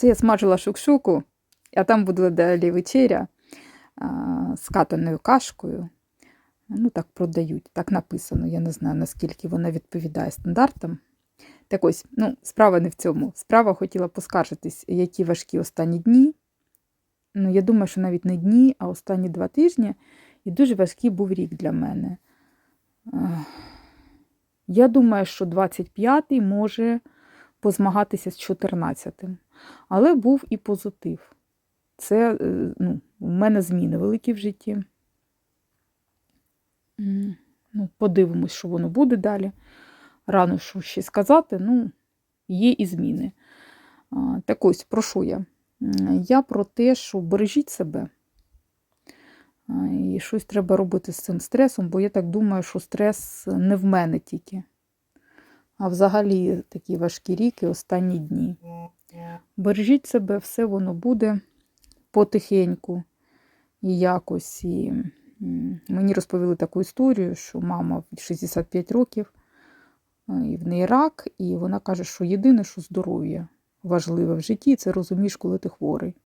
Це я смажила шукшуку, а там буде далі вечеря з катаною кашкою. Ну, так продають, так написано. Я не знаю, наскільки вона відповідає стандартам. Так ось, ну, справа не в цьому. Справа хотіла поскаржитись, які важкі останні дні. Ну, я думаю, що навіть не дні, а останні два тижні. І дуже важкий був рік для мене. Я думаю, що 25-й може позмагатися з 14-тим. Але був і позитив. Це е, ну, у мене зміни великі в житті. Ну, подивимось, що воно буде далі. Рано що ще сказати, ну, є і зміни. Так ось, про що я? Я про те, що бережіть себе. І щось треба робити з цим стресом, бо я так думаю, що стрес не в мене тільки. А взагалі такі важкі ріки, останні дні. Бережіть себе, все воно буде потихеньку і якось. І мені розповіли таку історію, що мама 65 років, і в неї рак, і вона каже, що єдине, що здоров'я важливе в житті, це розумієш, коли ти хворий.